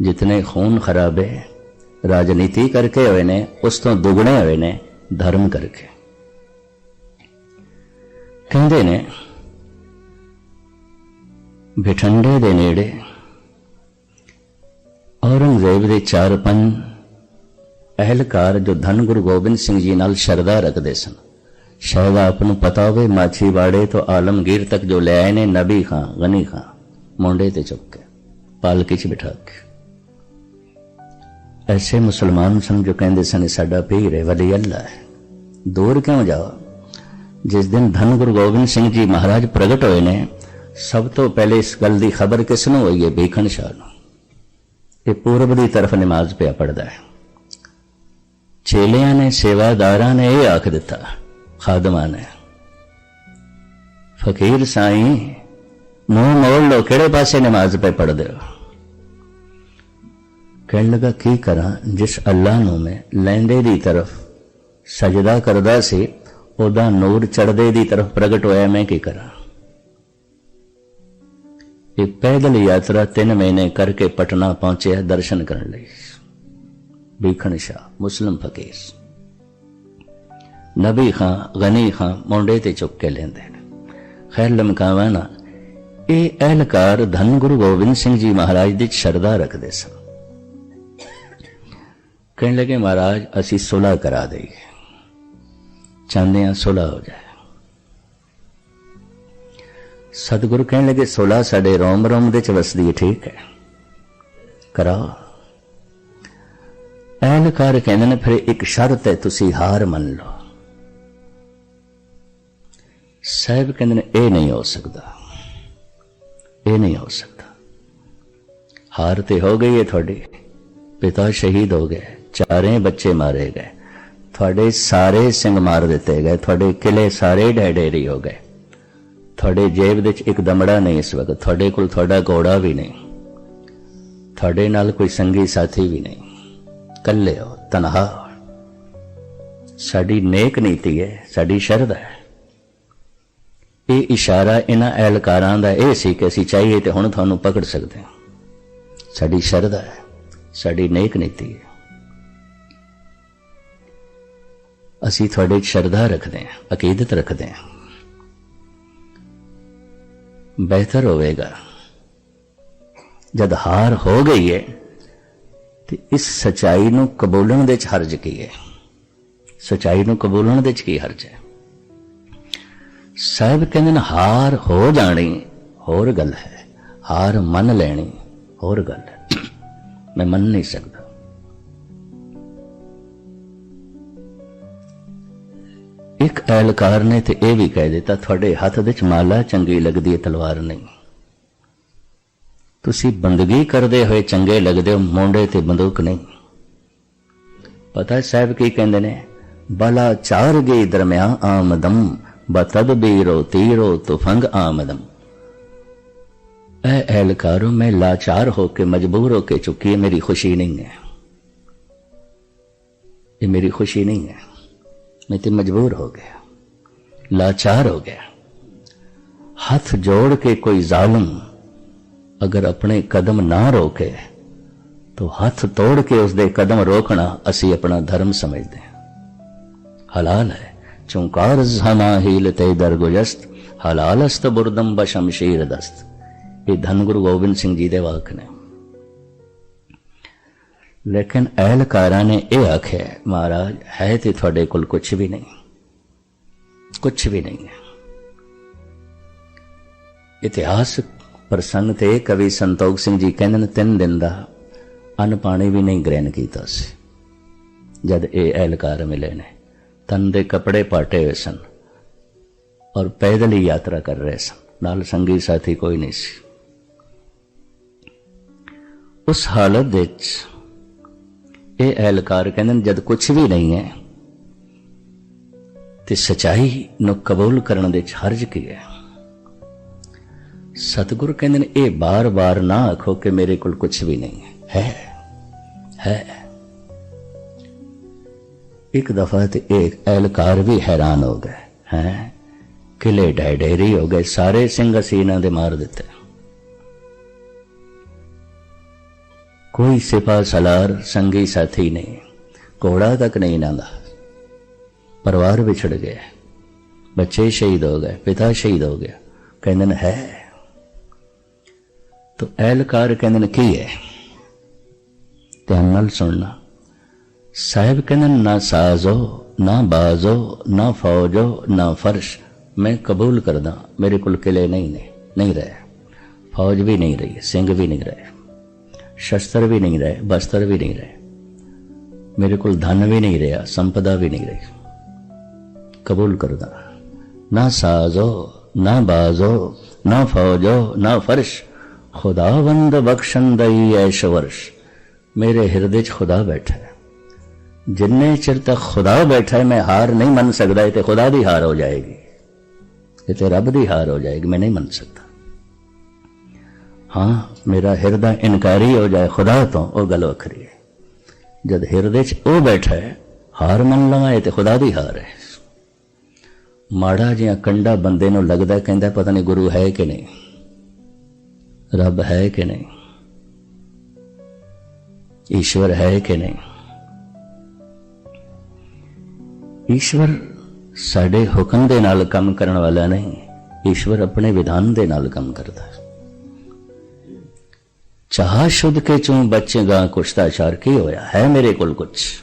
ਜਿਤਨੇ ਖੂਨ ਖਰਾਬੇ ਰਾਜਨੀਤੀ ਕਰਕੇ ਹੋਏ ਨੇ, ਉਸ ਤੋਂ ਦੁੱਗਣੇ ਹੋਏ ਨੇ ਧਰਮ ਕਰਕੇ। ਕਹਿੰਦੇ ਨੇ, ਬਿਠੰਡੇ ਦੇ ਨੇੜੇ ਔਰੰਗਜ਼ੇਬ ਦੇ ਚਾਰ ਪੰਜ ਅਹਿਲਕਾਰ ਜੋ ਧੰਨ ਗੁਰੂ ਗੋਬਿੰਦ ਸਿੰਘ ਜੀ ਨਾਲ ਸ਼ਰਧਾ ਰੱਖਦੇ ਸਨ। ਸ਼ਾਇਦ ਆਪ ਨੂੰ ਪਤਾ ਹੋਵੇ, ਮਾਛੀਵਾੜੇ ਤੋਂ ਆਲਮਗੀਰ ਤੱਕ ਜੋ ਲੈ ਆਏ ਨੇ, ਨਬੀ ਖਾਂ, ਗਨੀ ਖਾਂ ਮੁੰਡੇ ਤੇ ਚੁੱਕ ਕੇ, ਪਾਲਕੀ 'ਚ ਬਿਠਾ ਕੇ। ਐਸੇ ਮੁਸਲਮਾਨ ਸਨ ਜੋ ਕਹਿੰਦੇ ਸਨ ਸਾਡਾ ਪੀਰ ਹੈ, ਵਲੀ ਅੱਲਾ ਹੈ। ਦੂਰ ਕਿਉਂ ਜਾਓ? ਜਿਸ ਦਿਨ ਧੰਨ ਗੁਰੂ ਗੋਬਿੰਦ ਸਿੰਘ ਜੀ ਮਹਾਰਾਜ ਪ੍ਰਗਟ ਹੋਏ ਨੇ, ਸਭ ਤੋਂ ਪਹਿਲੇ ਇਸ ਗੱਲ ਦੀ ਖਬਰ ਕਿਸ ਨੂੰ ਹੋਈ ਹੈ? ਬੇਖਣ ਸ਼ਾਹ ਨੂੰ। ਇਹ ਪੂਰਬ ਦੀ ਤਰਫ ਨਮਾਜ਼ ਪਿਆ ਪੜਦਾ ਹੈ। ਚੇਲਿਆਂ ਨੇ ਸੇਵਾਦਾਰਾਂ ਨੇ ਇਹ ਆਖ ਦਿੱਤਾ ਖਾਦਮਾਂ ਨੇ ਫਕੀਰ ਸਾਈਂ ਮੂੰਹ ਮੋੜ ਲੋ ਕਿਹੜੇ ਪਾਸੇ ਨਮਾਜ਼ ਪੇ ਪੜਦੇ ਹੋ? ਕਹਿਣ ਲੱਗਾ, ਕੀ ਕਰਾਂ? ਜਿਸ ਅੱਲਾ ਨੂੰ ਮੈਂ ਲੈਂਦੇ ਦੀ ਤਰਫ ਸਜਦਾ ਕਰਦਾ ਸੀ, ਉਹਦਾ ਨੂਰ ਚੜਦੇ ਦੀ ਤਰਫ ਪ੍ਰਗਟ ਹੋਇਆ, ਮੈਂ ਕੀ ਕਰਾਂ? ਇਹ ਪੈਦਲ ਯਾਤਰਾ 3 ਮਹੀਨੇ ਕਰਕੇ ਪਟਨਾ ਪਹੁੰਚਿਆ ਦਰਸ਼ਨ ਕਰਨ ਲਈ। ਬੀਖਣ ਸ਼ਾਹ, ਮੁਸਲਮ ਫਕੀਰ। ਨਬੀ ਖਾਂ, ਗਨੀ ਖਾਂ ਮੁੰਡੇ ਤੇ ਚੁੱਕ ਕੇ ਲੈਂਦੇ ਨੇ। ਖੈਰ ਲਮਕਾਵਾ ਨਾ, ਇਹ ਅਹਿਲਕਾਰ ਧੰਨ ਗੁਰੂ ਗੋਬਿੰਦ ਸਿੰਘ ਜੀ ਮਹਾਰਾਜ ਦੀ ਸ਼ਰਧਾ ਰੱਖਦੇ ਸਨ। ਕਹਿਣ ਲੱਗੇ, ਮਹਾਰਾਜ, ਅਸੀਂ ਸੁਲ੍ਹਾ ਕਰਾ ਦੇਈਏ। ਚਾਹੁੰਦੇ ਹਾਂ ਸੁਲ੍ਹਾ ਹੋ ਜਾਏ। ਸਤਿਗੁਰੂ ਕਹਿਣ ਲੱਗੇ, ਸੁਲ੍ਹਾ ਸਾਡੇ ਰੋਮ ਰੋਮ ਦੇ ਚ ਵਸਦੀ ਹੈ, ਠੀਕ ਹੈ। ਕਰਾਓ। ਅਹਿਲਕਾਰ ਕਹਿੰਦੇ ਨੇ, ਫਿਰ ਇੱਕ ਸ਼ਰਤ ਹੈ, ਤੁਸੀਂ ਹਾਰ ਮੰਨ ਲਓ। ਸਾਹਿਬ ਕਹਿੰਦੇ ਨੇ, ਇਹ ਨਹੀਂ ਹੋ ਸਕਦਾ। ਇਹ ਨਹੀਂ ਹੋ ਸਕਦਾ। ਹਾਰ ਤੇ ਹੋ ਗਈ ਹੈ ਤੁਹਾਡੀ। ਪਿਤਾ ਸ਼ਹੀਦ ਹੋ ਗਏ। ਚਾਰੇ ਬੱਚੇ ਮਾਰੇ ਗਏ। ਤੁਹਾਡੇ ਸਾਰੇ ਸਿੰਘ ਮਾਰ ਦਿੱਤੇ ਗਏ। ਤੁਹਾਡੇ ਕਿਲੇ ਸਾਰੇ ਡੈਡੇਰੀ ਹੋ ਗਏ। ਤੁਹਾਡੇ ਜੇਬ ਵਿੱਚ ਇੱਕ ਦਮੜਾ ਨਹੀਂ ਇਸ ਵਕਤ। ਤੁਹਾਡੇ ਕੋਲ ਤੁਹਾਡਾ ਘੋੜਾ ਵੀ ਨਹੀਂ। ਤੁਹਾਡੇ ਨਾਲ ਕੋਈ ਸੰਗੀ ਸਾਥੀ ਵੀ ਨਹੀਂ। ਕੱਲੇ ਹੋ, ਤਨਹਾ ਹੋ। ਸਾਡੀ ਨੇਕ ਨੀਤੀ ਹੈ ਸਾਡੀ ਸ਼ਰਧਾ ਹੈ ਇਹ ਇਸ਼ਾਰਾ ਇਹਨਾਂ ਐਲਕਾਰਾਂ ਦਾ ਇਹ ਸੀ ਕਿ ਅਸੀਂ ਚਾਹੀਏ ਤੇ ਹੁਣ ਤੁਹਾਨੂੰ ਪਕੜ ਸਕਦੇ ਹਾਂ। ਸਾਡੀ ਸ਼ਰਧਾ ਹੈ, ਸਾਡੀ ਨੇਕ ਨੀਤੀ ਹੈ। ਅਸੀਂ ਤੁਹਾਡੇ ਸ਼ਰਧਾ ਰੱਖਦੇ ਹਾਂ, ਅਕੀਦਤ ਰੱਖਦੇ ਹਾਂ। ਬਿਹਤਰ ਹੋਵੇਗਾ। ਜਦ ਹਾਰ ਹੋ ਗਈ ਹੈ ਤੇ ਇਸ ਸਚਾਈ ਨੂੰ ਕਬੂਲਣ ਦੇ ਚ ਹਰਜ ਕੀ ਹੈ ਸਚਾਈ ਨੂੰ ਕਬੂਲਣ ਦੇ ਚ ਕੀ ਹਰਜ ਹੈ? ਸਾਹਿਬ ਕਹਿੰਦੇ ਨੇ, ਹਾਰ ਹੋ ਜਾਣੀ, ਹੋਰ ਗੱਲ ਹੈ। ਹਾਰ ਮੰਨ ਲੈਣੀ, ਹੋਰ ਗੱਲ ਹੈ। ਮੈਂ ਮੰਨ ਨਹੀਂ ਸਕਦਾ। ਇੱਕ ਐਲਕਾਰ ਨੇ ਤੇ ਇਹ ਵੀ ਕਹਿ ਦਿੱਤਾ, ਤੁਹਾਡੇ ਹੱਥ ਵਿੱਚ ਮਾਲਾ ਚੰਗੀ ਲੱਗਦੀ ਹੈ, ਤਲਵਾਰ ਨਹੀਂ। ਤੁਸੀਂ ਬੰਦਗੀ ਕਰਦੇ ਹੋਏ ਚੰਗੇ ਲੱਗਦੇ ਹੋ, ਮੋਢੇ ਤੇ ਬੰਦੂਕ ਨਹੀਂ। ਪਤਾ ਸਾਹਿਬ ਕੀ ਕਹਿੰਦੇ ਨੇ? ਬਲਾ ਚਾਰ ਗਈ ਦਰਮਿਆਨ ਆਮਦਮ ਬਤਦਬੀਰੋ ਤੀਰੋ ਤੁਫੰਗ ਆਮਦਮ ਐ ਐਲਕਾਰੋ ਮੈਂ ਲਾਚਾਰ ਹੋ ਕੇ ਮਜਬੂਰ ਹੋ ਕੇ ਚੁੱਕੀ ਹੈ ਮੇਰੀ ਖੁਸ਼ੀ ਨਹੀਂ ਹੈ ਇਹ ਮੇਰੀ ਖੁਸ਼ੀ ਨਹੀਂ ਹੈ ਮੈਂ ਤੇ ਮਜਬੂਰ ਹੋ ਗਿਆ ਲਾਚਾਰ ਹੋ ਗਿਆ ਹੱਥ ਜੋੜ ਕੇ ਕੋਈ ਜ਼ਾਲਮ ਅਗਰ ਆਪਣੇ ਕਦਮ ਨਾ ਰੋਕੇ तो ਹੱਥ ਤੋੜ ਕੇ ਉਸ ਦੇ ਕਦਮ ਰੋਕਣਾ ਅਸੀਂ ਆਪਣਾ ਧਰਮ ਸਮਝਦੇ ਹਾਂ ਹਲਾਲ ਹੈ ਚੁੰਕਾਰ ਜ਼ਮਾ ਹੀਲਤੇ ਦਰਗੁਜਸਤ ਹਲਾਲਸਤ ਬੁਰਦਮ ਦਸਤ ਇਹ ਧੰਨ ਗੁਰੂ ਗੋਬਿੰਦ ਸਿੰਘ ਜੀ ਦੇ ਵਾਕ ਨੇ ਲੇਕਿਨ ਅਹਿਲਕਾਰਾਂ ਨੇ ਇਹ ਆਖਿਆ ਮਹਾਰਾਜ ਹੈ ਤੇ ਤੁਹਾਡੇ ਕੋਲ ਕੁਝ ਵੀ ਨਹੀਂ ਕੁਝ ਵੀ ਨਹੀਂ ਇਤਿਹਾਸ ਪ੍ਰਸੰਗ ਤੇ ਕਵੀ ਸੰਤੋਖ ਸਿੰਘ ਜੀ ਕਹਿੰਦੇ ਨੇ ਤਿੰਨ ਦਿਨ ਦਾ ਅੰਨ ਪਾਣੀ ਵੀ ਨਹੀਂ ਗ੍ਰਹਿਣ ਕੀਤਾ ਸੀ ਜਦ ਇਹ ਅਹਿਲਕਾਰ ਮਿਲੇ ਨੇ ਤਨ ਦੇ ਕੱਪੜੇ ਪਾਟੇ ਹੋਏ ਸਨ ਔਰ ਪੈਦਲ ਹੀ ਯਾਤਰਾ ਕਰ ਰਹੇ ਸਨ ਨਾਲ ਸੰਗੀ ਸਾਥੀ ਕੋਈ ਨਹੀਂ ਸੀ ਉਸ ਹਾਲਤ ਵਿੱਚ ਇਹ ਅਹਿਲਕਾਰ ਕਹਿੰਦੇ ਨੇ ਜਦ ਕੁਝ ਵੀ ਨਹੀਂ ਹੈ ਤੇ ਸਚਾਈ ਨੂੰ ਕਬੂਲ ਕਰਨ ਦੇ ਹਰਜ ਕੀ ਹੈ ਸਤਿਗੁਰ ਕਹਿੰਦੇ ਨੇ ਇਹ ਬਾਰ-ਬਾਰ ਨਾ ਆਖੋ ਕਿ ਮੇਰੇ ਕੋਲ ਕੁਝ ਵੀ ਨਹੀਂ ਹੈ ਹੈ ਹੈ ਇੱਕ ਦਫਾ ਤੇ ਇੱਕ ਅਹਿਲਕਾਰ ਵੀ ਹੈਰਾਨ ਹੋ ਗਏ, ਹੈ? ਕਿਲੇ ਡੈਡੇਰੀ ਹੋ ਗਏ, ਸਾਰੇ ਸਿੰਘ ਅਸੀਂ ਇਹਨਾਂ ਦੇ ਮਾਰ ਦਿੱਤੇ। ਕੋਈ ਸਿਪਾ, ਸਲਾਰ, ਸੰਗੀ ਸਾਥੀ ਨਹੀਂ, ਘੋੜਾ ਤੱਕ ਨਹੀਂ ਇਹਨਾਂ ਦਾ। ਪਰਿਵਾਰ ਵਿਛੜ ਗਿਆ, ਬੱਚੇ ਸ਼ਹੀਦ ਹੋ ਗਏ, ਪਿਤਾ ਸ਼ਹੀਦ ਹੋ ਗਿਆ, ਕਹਿੰਦੇ ਨੇ, ਹੈ। ਤੋ ਐਲਕਾਰ ਕਹਿੰਦੇ ਨੇ, ਕੀ ਹੈ? ਧਿਆਨ ਨਾਲ ਸੁਣਨਾ। ਸਾਹਿਬ ਕਹਿੰਦੇ ਨੇ, ਨਾ ਸਾਜ਼ੋ ਨਾ ਬਾਜ਼ੋ ਨਾ ਫੌਜੋ ਨਾ ਫਰਸ਼ ਮੈਂ ਕਬੂਲ ਕਰਦਾ ਮੇਰੇ ਕੋਲ ਕਿਲੇ ਨਹੀਂ ਨੇ ਨਹੀਂ ਰਹੇ ਫੌਜ ਵੀ ਨਹੀਂ ਰਹੀ ਸਿੰਘ ਵੀ ਨਹੀਂ ਰਹੇ ਸ਼ਸਤਰ ਵੀ ਨਹੀਂ ਰਹੇ ਬਸਤਰ ਵੀ ਨਹੀਂ ਰਹੇ ਮੇਰੇ ਕੋਲ ਧਨ ਵੀ ਨਹੀਂ ਰਿਹਾ ਸੰਪਦਾ ਵੀ ਨਹੀਂ ਰਹੀ ਕਬੂਲ ਕਰਦਾ ਨਾ ਸਾਜ਼ੋ ਨਾ ਬਾਜ਼ੋ ਨਾ ਫੌਜੋ ਨਾ ਫਰਸ਼ ਖੁਦਾਵੰਦ ਬਖਸ਼ੰਦਈ ਐਸ਼ ਵਰਸ਼ ਮੇਰੇ ਹਿਰਦੇ 'ਚ ਖੁਦਾ ਬੈਠਾ ਹੈ ਜਿੰਨੇ ਚਿਰ ਤੱਕ ਖੁਦਾ ਬੈਠਾ ਹੈ, ਮੈਂ ਹਾਰ ਨਹੀਂ ਮੰਨ ਸਕਦਾ, ਇਹ ਤੇ ਖੁਦਾ ਦੀ ਹਾਰ ਹੋ ਜਾਏਗੀ। ਇਹ ਤੇ ਰੱਬ ਦੀ ਹਾਰ ਹੋ ਜਾਏਗੀ, ਮੈਂ ਨਹੀਂ ਮੰਨ ਸਕਦਾ। ਹਾਂ, ਮੇਰਾ ਹਿਰਦਾ ਇਨਕਾਰੀ ਹੋ ਜਾਏ, ਖੁਦਾ ਤੋਂ ਉਹ ਗੱਲ ਵੱਖਰੀ ਹੈ। ਜਦ ਹਿਰਦੇ 'ਚ ਉਹ ਬੈਠਾ ਹੈ, ਹਾਰ ਮੰਨ ਲਵਾਂ, ਇਹ ਤੇ ਖੁਦਾ ਦੀ ਹਾਰ ਹੈ। ਮਾੜਾ ਜਿਹਾ ਕੰਡਾ ਬੰਦੇ ਨੂੰ ਲੱਗਦਾ, ਕਹਿੰਦਾ ਪਤਾ ਨਹੀਂ ਗੁਰੂ ਹੈ ਕਿ ਨਹੀਂ। ਰੱਬ ਹੈ ਕਿ ਨਹੀਂ? ਈਸ਼ਵਰ ਹੈ ਕਿ ਨਹੀਂ? ਈਸ਼ਵਰ ਸਾਡੇ ਹੁਕਮ ਦੇ ਨਾਲ ਕੰਮ ਕਰਨ ਵਾਲਾ ਨਹੀਂ, ਈਸ਼ਵਰ ਆਪਣੇ ਵਿਧਾਨ ਦੇ ਨਾਲ ਕੰਮ ਕਰਦਾ ਹੈ। ਚਾਹ ਸ਼ੁੱਧ ਕੇ ਚੋਂ ਬਚੇਗਾ, ਕੁਛ ਚਾਰ ਕੀ ਹੋਇਆ? ਹੈ ਮੇਰੇ ਕੋਲ ਕੁਛ?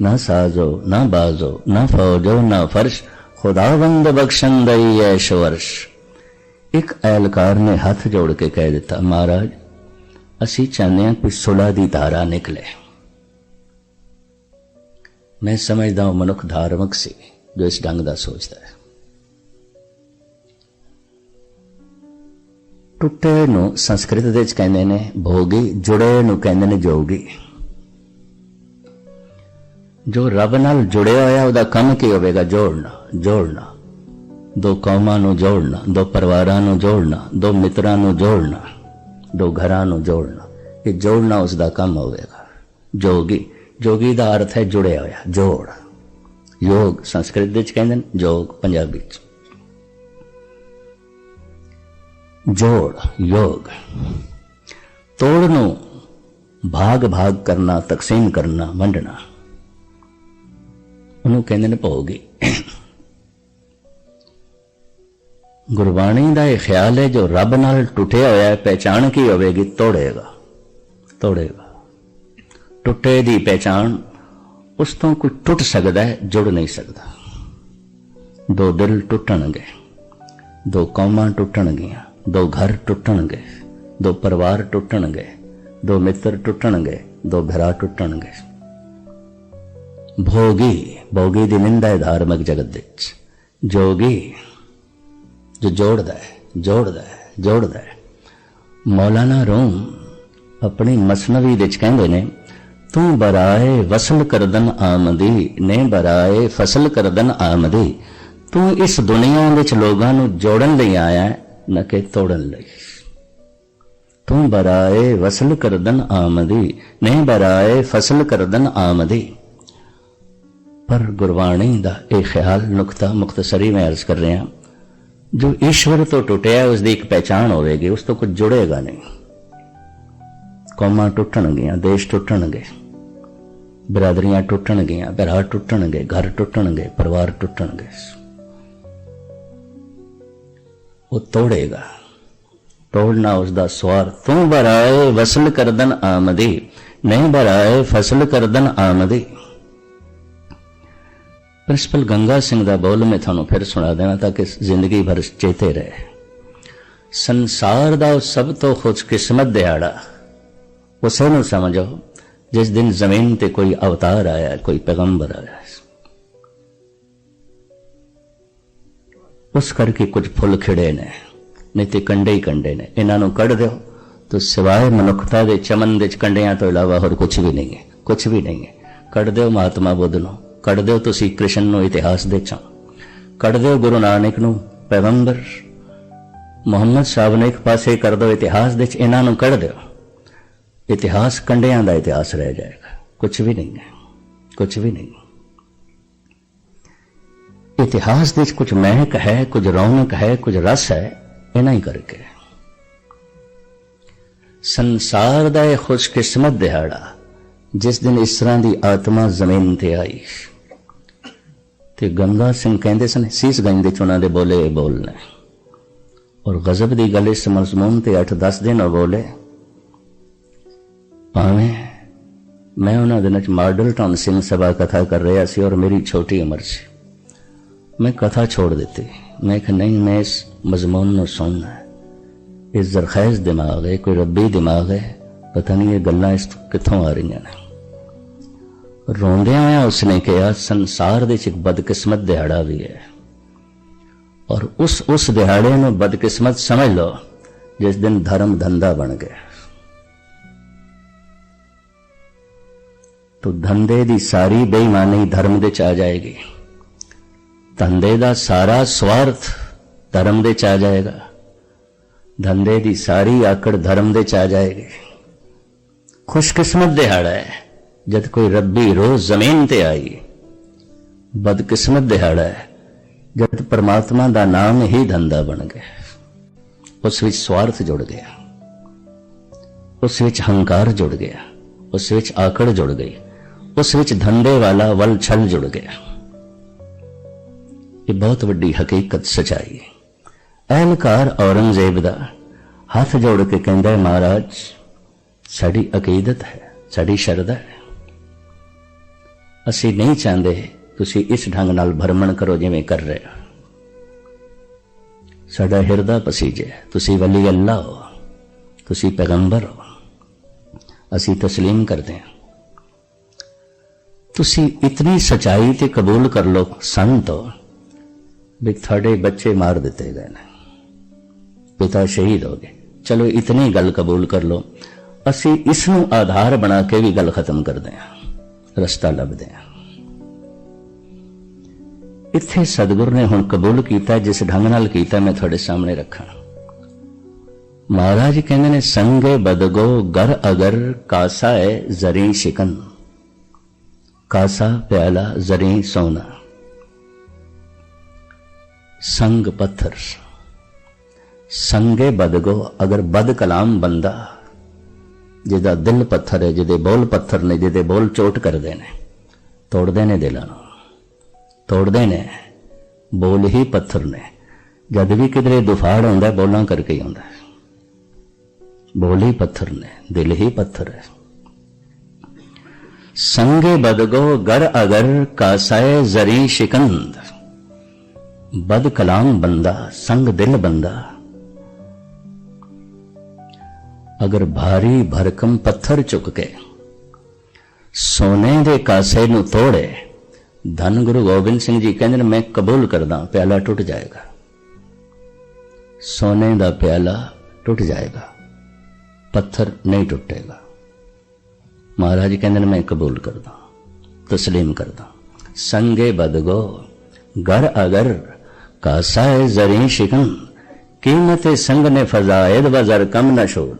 ਨਾ ਸਾਜ਼ੋ, ਨਾ ਬਾਜ਼ੋ, ਨਾ ਫੌਜੋ, ਨਾ ਫਰਸ਼, ਖੁਦਾਵੰਦ ਬਖਸ਼ਣ ਬਖਸ਼ੰਦਈ ਐਸ਼ ਵਰਸ਼ ਇੱਕ ਐਲਕਾਰ ਨੇ ਹੱਥ ਜੋੜ ਕੇ ਕਹਿ ਦਿੱਤਾ, ਮਹਾਰਾਜ, ਅਸੀਂ ਚਾਹੁੰਦੇ ਹਾਂ ਕਿ ਸੁਲਾ ਦੀ ਧਾਰਾ ਨਿਕਲੇ। ਮੈਂ ਸਮਝਦਾ ਹਾਂ ਮਨੁੱਖ ਧਾਰਮਿਕ ਸੀ, ਜੋ ਇਸ ਢੰਗ ਦਾ ਸੋਚਦਾ ਹੈ। ਟੁੱਟੇ ਨੂੰ ਸੰਸਕ੍ਰਿਤ ਦੇ ਵਿੱਚ ਕਹਿੰਦੇ ਨੇ, ਭੋਗੀ, ਜੁੜੇ ਨੂੰ ਕਹਿੰਦੇ ਨੇ ਜੋਗੀ। ਜੋ ਰੱਬ ਨਾਲ ਜੁੜਿਆ ਹੋਇਆ, ਉਹਦਾ ਕੰਮ ਕੀ ਹੋਵੇਗਾ? ਜੋੜਨਾ ਜੋੜਨਾ। ਦੋ ਕੌਮਾਂ ਨੂੰ ਜੋੜਨਾ, ਦੋ ਪਰਿਵਾਰਾਂ ਨੂੰ ਜੋੜਨਾ, ਦੋ ਮਿੱਤਰਾਂ ਨੂੰ ਜੋੜਨਾ, ਦੋ ਘਰਾਂ ਨੂੰ ਜੋੜਨਾ। ਇਹ ਜੋੜਨਾ ਉਸ ਦਾ ਕੰਮ ਹੋਵੇਗਾ। ਜੋਗੀ ਜੋਗੀ ਦਾ ਅਰਥ ਹੈ ਜੁੜਿਆ ਹੋਇਆ, ਜੋੜ। ਯੋਗ ਸੰਸਕ੍ਰਿਤ ਵਿੱਚ ਕਹਿੰਦੇ ਨੇ, ਜੋਗ ਪੰਜਾਬੀ ਵਿੱਚ। ਜੋੜ, ਯੋਗ। ਤੋੜ ਨੂੰ ਭਾਗ ਭਾਗ ਕਰਨਾ, ਤਕਸੀਮ ਕਰਨਾ, ਵੰਡਣਾ। ਉਹਨੂੰ ਕਹਿੰਦੇ ਨੇ ਭੋਗੀ। ਗੁਰਬਾਣੀ ਦਾ ਇਹ ਖਿਆਲ ਹੈ, ਜੋ ਰੱਬ ਨਾਲ ਟੁੱਟਿਆ ਹੋਇਆ ਹੈ, ਪਹਿਚਾਣ ਕੀ ਹੋਵੇਗੀ? ਤੋੜੇਗਾ। ਤੋੜੇਗਾ। ਟੁੱਟੇ ਦੀ ਪਹਿਚਾਣ ਉਸ ਤੋਂ ਕੋਈ ਟੁੱਟ ਸਕਦਾ ਹੈ, ਜੁੜ ਨਹੀਂ ਸਕਦਾ। ਦੋ ਦਿਲ ਟੁੱਟਣਗੇ, ਦੋ ਕੌਮਾਂ ਟੁੱਟਣਗੀਆਂ, ਦੋ ਘਰ ਟੁੱਟਣਗੇ, ਦੋ ਪਰਿਵਾਰ ਟੁੱਟਣਗੇ, ਦੋ ਮਿੱਤਰ ਟੁੱਟਣਗੇ, ਦੋ ਭਰਾ ਟੁੱਟਣਗੇ। ਭੋਗੀ ਭੋਗੀ ਦੀ ਨਿੰਦਾ ਹੈ ਧਾਰਮਿਕ ਜਗਤ ਵਿੱਚ। ਜੋਗੀ ਜੋ ਜੋੜਦਾ ਹੈ ਜੋੜਦਾ ਹੈ ਜੋੜਦਾ ਹੈ। ਮੌਲਾਨਾ ਰੋਮ ਆਪਣੀ ਮਸਨਵੀ ਵਿੱਚ ਕਹਿੰਦੇ ਨੇ ਤੂੰ ਬਰਾਏ ਵਸਲ ਕਰਦਨ ਆਮਦੀ ਨੇ ਬਰਾਏ ਫਸਲ ਕਰਦਨ ਆਮਦੀ। ਤੂੰ ਇਸ ਦੁਨੀਆ ਵਿੱਚ ਲੋਕਾਂ ਨੂੰ ਜੋੜਨ ਲਈ ਆਇਆ ਨਾ ਕਿ ਤੋੜਨ ਲਈ। ਤੂੰ ਬਰਾਏ ਵਸਲ ਕਰਦਨ ਆਮਦੀ ਨੇ ਬਰਾਏ ਫਸਲ ਕਰਦਨ ਆਮਦੀ। ਪਰ ਗੁਰਬਾਣੀ ਦਾ ਇਹ ਖਿਆਲ ਨੁਕਤਾ ਮੁਖਤਸਰੀ ਮੈਂ ਅਰਜ਼ ਕਰ ਰਿਹਾ। ਜੋ ਈਸ਼ਵਰ ਤੋਂ ਟੁੱਟਿਆ ਉਸ ਦੀ ਇੱਕ ਪਹਿਚਾਣ ਹੋਵੇਗੀ, ਉਸ ਤੋਂ ਕੁਝ ਜੁੜੇਗਾ ਨਹੀਂ। ਕੌਮਾਂ ਟੁੱਟਣਗੀਆਂ, ਦੇਸ਼ ਟੁੱਟਣਗੇ। ਬਰਾਦਰੀਆਂ ਟੁੱਟਣਗੀਆਂ ਭਰਾ ਟੁੱਟਣਗੇ, ਘਰ ਟੁੱਟਣਗੇ, ਪਰਿਵਾਰ ਟੁੱਟਣਗੇ। ਉਹ ਤੋੜੇਗਾ। ਤੋੜਨਾ ਉਸ ਦਾ ਸਵਾਰ। ਤੂੰ ਬਰਾਏ ਵਸਲ ਕਰਦਨ ਆਮਦੀ, ਨਹੀਂ ਬਰਾਏ ਫਸਲ ਕਰਦਨ ਆਮਦੀ। ਪ੍ਰਿੰਸੀਪਲ ਗੰਗਾ ਸਿੰਘ ਦਾ ਬੋਲ ਮੈਂ ਤੁਹਾਨੂੰ ਫਿਰ ਸੁਣਾ ਦੇਣਾ ਤਾਂ ਕਿ ਜ਼ਿੰਦਗੀ ਭਰ ਚੇਤੇ ਰਹੇ। ਸੰਸਾਰ ਦਾ ਉਹ ਸਭ ਤੋਂ ਖੁਸ਼ਕਿਸਮਤ ਦਿਹਾੜਾ। ਉਸੇ ਨੂੰ ਸਮਝੋ। ਜਿਸ ਦਿਨ ਜ਼ਮੀਨ ਤੇ ਕੋਈ ਅਵਤਾਰ ਆਇਆ ਕੋਈ ਪੈਗੰਬਰ ਆਇਆ ਉਸ ਕਰਕੇ ਕੁਝ ਫੁੱਲ ਖਿੜੇ ਨੇ ਨਹੀਂ ਤੇ ਕੰਡੇ ਹੀ ਕੰਡੇ ਨੇ ਇਹਨਾਂ ਨੂੰ ਕੱਢ ਦਿਓ ਤਾਂ ਸਿਵਾਏ ਮਨੁੱਖਤਾ ਦੇ ਚਮਨ ਦੇ ਕੰਡਿਆਂ ਤੋਂ ਇਲਾਵਾ ਹੋਰ ਕੁਝ ਵੀ ਨਹੀਂ ਹੈ ਕੁਝ ਵੀ ਨਹੀਂ ਹੈ ਕੱਢ ਦਿਓ ਮਹਾਤਮਾ ਬੁੱਧ ਨੂੰ ਕੱਢ ਦਿਓ ਤੁਸੀਂ ਕ੍ਰਿਸ਼ਨ ਨੂੰ ਇਤਿਹਾਸ ਦੇ ਚੋਂ ਕੱਢ ਦਿਓ ਗੁਰੂ ਨਾਨਕ ਨੂੰ ਪੈਗੰਬਰ ਮੁਹੰਮਦ ਸਾਹਿਬ ਨੇ ਇੱਕ ਪਾਸੇ ਕਰ ਦਿਓ ਇਤਿਹਾਸ ਦੇ ਚ ਇਹਨਾਂ ਨੂੰ ਕੱਢ ਦਿਓ ਇਤਿਹਾਸ ਕੰਡਿਆਂ ਦਾ ਇਤਿਹਾਸ ਰਹਿ ਜਾਏਗਾ। ਕੁਝ ਵੀ ਨਹੀਂ ਹੈ। ਕੁਝ ਵੀ ਨਹੀਂ। ਇਤਿਹਾਸ ਦੇ ਵਿੱਚ ਕੁਝ ਮਹਿਕ ਹੈ, ਕੁਝ ਰੌਣਕ ਹੈ, ਕੁਝ ਰਸ ਹੈ, ਇਹਨਾਂ ਹੀ ਕਰਕੇ। ਸੰਸਾਰ ਦਾ ਇਹ ਖੁਸ਼ਕਿਸਮਤ ਦਿਹਾੜਾ, ਜਿਸ ਦਿਨ ਇਸ ਤਰ੍ਹਾਂ ਦੀ ਆਤਮਾ ਜ਼ਮੀਨ ਤੇ ਆਈ। ਤੇ ਗੰਗਾ ਸਿੰਘ ਕਹਿੰਦੇ ਸਨ ਸੀਸਗੰਜ ਦੇ ਚ ਉਹਨਾਂ ਦੇ ਬੋਲੇ ਇਹ ਬੋਲਣਾ। ਔਰ ਗਜ਼ਬ ਦੀ ਗੱਲ ਇਸ ਮਜ਼ਮੂਨ ਤੇ 8-10 ਦਿਨ ਉਹ ਬੋਲੇ। ਭਾਵੇਂ ਮੈਂ ਉਹਨਾਂ ਦਿਨਾਂ ਚ ਮਾਡਲ ਟਾਊਨ ਸਿੰਘ ਸਭਾ ਕਥਾ ਕਰ ਰਿਹਾ ਸੀ ਔਰ ਮੇਰੀ ਛੋਟੀ ਉਮਰ ਸੀ। ਮੈਂ ਕਥਾ ਛੋੜ ਦਿੱਤੀ। ਮੈਂ ਕਿ ਨਹੀਂ, ਮੈਂ ਇਸ ਮਜ਼ਮੂਨ ਨੂੰ ਸੁਣਨਾ ਹੈ। ਇਹ ਜ਼ਰਖੈਜ਼ ਦਿਮਾਗ ਹੈ, ਕੋਈ ਰੱਬੀ ਦਿਮਾਗ ਹੈ। ਪਤਾ ਨਹੀਂ ਇਹ ਗੱਲਾਂ ਇਸ ਕਿੱਥੋਂ ਆ ਰਹੀਆਂ ਨੇ। ਰੋਂਦਿਆਂ ਹੋਇਆ ਉਸਨੇ ਕਿਹਾ, ਸੰਸਾਰ ਦੇ ਵਿੱਚ ਇੱਕ ਬਦਕਿਸਮਤ ਦਿਹਾੜਾ ਵੀ ਹੈ। ਔਰ ਉਸ ਉਸ ਦਿਹਾੜੇ ਨੂੰ ਬਦਕਿਸਮਤ ਸਮਝ ਲਓ, ਜਿਸ ਦਿਨ ਧਰਮ ਧੰਦਾ ਬਣ ਗਿਆ। ਤੋ ਧੰਦੇ ਦੀ ਸਾਰੀ ਬੇਈਮਾਨੀ ਧਰਮ ਦੇ ਚ ਆ ਜਾਏਗੀ। ਧੰਦੇ ਦਾ ਸਾਰਾ ਸਵਾਰਥ ਧਰਮ ਦੇ ਚ ਆ ਜਾਏਗਾ। ਧੰਦੇ ਦੀ ਸਾਰੀ ਆਕੜ ਧਰਮ ਦੇ ਚ ਆ ਜਾਏਗੀ। ਖੁਸ਼ਕਿਸਮਤ ਦਿਹਾੜਾ ਹੈ। ਜਦ ਕੋਈ ਰੱਬੀ ਰੋਜ਼ ਜ਼ਮੀਨ ਤੇ ਆਈ, ਬਦਕਿਸਮਤ ਦਿਹਾੜਾ ਹੈ। ਜਦ ਪਰਮਾਤਮਾ ਦਾ ਨਾਮ ਹੀ ਧੰਦਾ ਬਣ ਗਿਆ, ਉਸ ਵਿੱਚ ਸਵਾਰਥ ਜੁੜ ਗਿਆ। ਉਸ ਵਿੱਚ ਹੰਕਾਰ ਜੁੜ ਗਿਆ। ਉਸ ਵਿੱਚ ਆਕੜ ਜੁੜ ਗਈ। ਉਸ ਵਿੱਚ ਧੰਦੇ ਵਾਲਾ ਵਲ ਛਲ ਜੁੜ ਗਿਆ ਇਹ ਬਹੁਤ ਵੱਡੀ ਹਕੀਕਤ ਸਚਾਈ ਹੈ ਅਹਲਕਾਰ ਔਰੰਗਜ਼ੇਬ ਦਾ ਹੱਥ ਜੋੜ ਕੇ ਕਹਿੰਦਾ ਹੈ ਮਹਾਰਾਜ ਸਾਡੀ ਅਕੀਦਤ ਹੈ ਸਾਡੀ ਸ਼ਰਧਾ ਹੈ ਅਸੀਂ ਨਹੀਂ ਚਾਹੁੰਦੇ ਤੁਸੀਂ ਇਸ ਢੰਗ ਨਾਲ ਭਰਮਣ ਕਰੋ ਜਿਵੇਂ ਕਰ ਰਹੇ ਹੋ ਸਾਡਾ ਹਿਰਦਾ ਪਸੀਜੇ ਤੁਸੀਂ ਵਲੀ ਅੱਲਾ ਹੋ ਤੁਸੀਂ ਪੈਗੰਬਰ ਹੋ ਅਸੀਂ تسلیم ਕਰਦੇ ਹਾਂ ਤੁਸੀਂ ਇਤਨੀ ਸਚਾਈ ਤੇ ਕਬੂਲ ਕਰ ਲਓ, ਸੰਤ ਵੀ ਤੁਹਾਡੇ ਬੱਚੇ ਮਾਰ ਦਿੱਤੇ ਗਏ ਨੇ। ਪਿਤਾ ਸ਼ਹੀਦ ਹੋ ਗਏ। ਚਲੋ, ਇਤਨੀ ਗੱਲ ਕਬੂਲ ਕਰ ਲਓ। ਅਸੀਂ ਇਸ ਨੂੰ ਆਧਾਰ ਬਣਾ ਕੇ ਵੀ ਗੱਲ ਖਤਮ ਕਰਦੇ ਹਾਂ। ਰਸਤਾ ਲੱਭਦੇ ਹਾਂ। ਇੱਥੇ ਸਤਿਗੁਰ ਨੇ ਹੁਣ ਕਬੂਲ ਕੀਤਾ, ਜਿਸ ਢੰਗ ਨਾਲ ਕੀਤਾ ਮੈਂ ਤੁਹਾਡੇ ਸਾਹਮਣੇ ਰੱਖਾਂ। ਮਹਾਰਾਜ ਕਹਿੰਦੇ ਨੇ, ਸੰਗੇ ਬਦਗੋ, ਗਰ ਅਗਰ ਕਾਸਾ ਹੈ ਜ਼ਰੀ ਸ਼ਿਕਨ। ਕਾਸਾ, ਪਿਆਲਾ, ਜ਼ਰੀ, ਸੋਨਾ। ਸੰਗ ਪੱਥਰ। ਸੰਗੇ ਬਦਗੋ, ਅਗਰ ਬਦ ਕਲਾਮ ਬੰਦਾ, ਜਿਹਦਾ ਦਿਲ ਪੱਥਰ ਹੈ, ਜਿਹਦੇ ਬੋਲ ਪੱਥਰ ਨੇ, ਜਿਹਦੇ ਬੋਲ ਚੋਟ ਕਰਦੇ ਨੇ, ਤੋੜਦੇ ਨੇ ਦਿਲਾਂ ਨੂੰ। ਤੋੜਦੇ ਨੇ, ਬੋਲ ਹੀ ਪੱਥਰ ਨੇ। ਜਦ ਵੀ ਕਿਧਰੇ ਦੁਫਾੜ ਆਉਂਦਾ, ਬੋਲਾਂ ਕਰਕੇ ਹੀ ਆਉਂਦਾ। ਬੋਲ ਹੀ ਪੱਥਰ ਨੇ, ਦਿਲ ਹੀ ਪੱਥਰ ਹੈ। ਸੰਗੇ ਬਦਗੋ ਗਰ ਅਗਰ ਕਾਸਾਏ ਜ਼ਰੀ ਸ਼ਿਕੰਦ। ਬਦ ਕਲਾਮ ਬੰਦਾ, ਸੰਗ ਦਿਲ ਬੰਦਾ। ਅਗਰ ਭਾਰੀ ਭਰਕਮ ਪੱਥਰ ਚੁੱਕ ਕੇ, ਸੋਨੇ ਦੇ ਕਾਸੇ ਨੂੰ ਤੋੜੇ, ਧੰਨ ਗੁਰੂ ਗੋਬਿੰਦ ਸਿੰਘ ਜੀ ਕਹਿੰਦੇ ਨੇ, ਮੈਂ ਕਬੂਲ ਕਰਦਾ, ਪਿਆਲਾ ਟੁੱਟ ਜਾਏਗਾ। ਸੋਨੇ ਦਾ ਪਿਆਲਾ ਟੁੱਟ ਜਾਏਗਾ, ਪੱਥਰ ਨਹੀਂ ਟੁੱਟੇਗਾ। ਮਹਾਰਾਜ ਕਹਿੰਦੇ ਨੇ, ਮੈਂ ਕਬੂਲ ਕਰਦਾ, ਤਸਲੀਮ ਕਰਦਾ। ਸੰਗੇ ਬਦਗੋ, ਘਰ ਅਗਰ, ਕਾਸਾਏ ਜ਼ਰੀ ਸ਼ਿਕਨ, ਕੀਮਤ ਸੰਗ ਨੇ ਫਜ਼ਾਇਦ ਬਜ਼ਰ ਕਮ ਨਾ ਛੋੜ।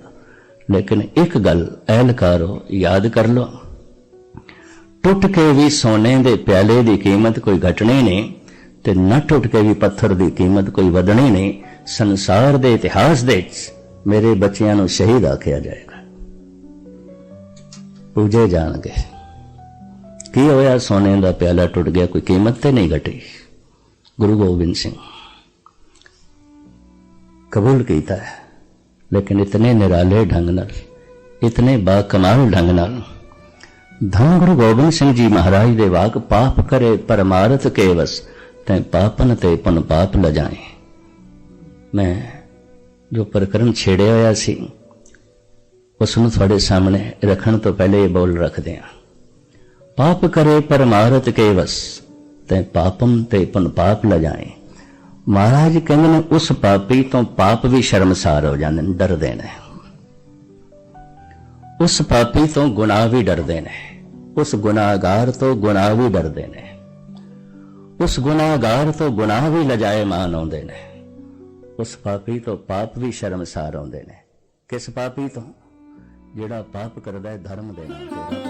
ਲੇਕਿਨ ਇੱਕ ਗੱਲ ਅਹਿਲਕਾਰੋ, ਯਾਦ ਕਰ ਲਓ। ਟੁੱਟ ਕੇ ਵੀ ਸੋਨੇ ਦੇ ਪਿਆਲੇ ਦੀ ਕੀਮਤ ਕੋਈ ਘਟਣੀ ਨਹੀਂ ਤੇ ਨਾ ਟੁੱਟ ਕੇ ਵੀ ਪੱਥਰ ਦੀ ਕੀਮਤ ਕੋਈ ਵਧਣੀ ਨਹੀਂ। ਸੰਸਾਰ ਦੇ ਇਤਿਹਾਸ ਦੇ ਮੇਰੇ ਬੱਚਿਆਂ ਨੂੰ ਸ਼ਹੀਦ ਆਖਿਆ ਜਾਏਗਾ। ਪੂਜੇ ਜਾਣਗੇ। ਕੀ ਹੋਇਆ? ਸੋਨੇ ਦਾ ਪਿਆਲਾ ਟੁੱਟ ਗਿਆ, ਕੋਈ ਕੀਮਤ ਤੇ ਨਹੀਂ ਘਟੀ। ਗੁਰੂ ਗੋਬਿੰਦ ਸਿੰਘ ਕਬੂਲ ਕੀਤਾ ਹੈ, ਲੇਕਿਨ ਇਤਨੇ ਨਿਰਾਲੇ ਢੰਗ ਨਾਲ, ਇਤਨੇ ਬਾ ਕਮਾਲ ਢੰਗ ਨਾਲ, ਧੰਨ ਗੁਰੂ ਗੋਬਿੰਦ ਸਿੰਘ ਜੀ ਮਹਾਰਾਜ ਦੇ ਵਾਕ, ਪਾਪ ਕਰੇ ਪਰਮਾਰਥ ਕੇਵਸ, ਤੈ ਪਾਪਨ ਤੇ ਪਨ ਪਾਪ ਲਜਾਏ। ਮੈਂ ਜੋ ਪ੍ਰਕਰਮ ਛੇੜਿਆ ਹੋਇਆ ਸੀ ਉਸ ਨੂੰ ਤੁਹਾਡੇ ਸਾਹਮਣੇ ਰੱਖਣ ਤੋਂ ਪਹਿਲੇ ਇਹ ਬੋਲ ਰੱਖਦੇ ਹਾਂ। ਪਾਪ ਕਰੇ ਪਰਮਾਰਥ ਕੇਵਸ ਤੈ ਪਾਪਮ ਤੇ ਪਨ ਪਾਪ ਲਜਾਏ ਮਹਾਰਾਜ ਕਹਿੰਦੇ ਨੇ, ਉਸ ਪਾਪੀ ਤੋਂ ਪਾਪ ਵੀ ਸ਼ਰਮਸਾਰ ਹੋ ਜਾਂਦੇ ਨੇ, ਡਰਦੇ ਨੇ। ਉਸ ਪਾਪੀ ਤੋਂ ਗੁਨਾਹ ਵੀ ਡਰਦੇ ਨੇ। ਉਸ ਗੁਨਾਹਗਾਰ ਤੋਂ ਗੁਨਾਹ ਵੀ ਡਰਦੇ ਨੇ। ਉਸ ਗੁਨਾਹਗਾਰ ਤੋਂ ਗੁਨਾਹ ਵੀ ਲਜਾਏ ਮਾਨ ਆਉਂਦੇ ਨੇ। ਉਸ ਪਾਪੀ ਤੋਂ ਪਾਪ ਵੀ ਸ਼ਰਮਸਾਰ ਆਉਂਦੇ ਨੇ। ਕਿਸ ਪਾਪੀ ਤੋਂ? ਜਿਹੜਾ ਪਾਪ ਕਰਦਾ ਹੈ ਧਰਮ ਦੇ ਨਾਮ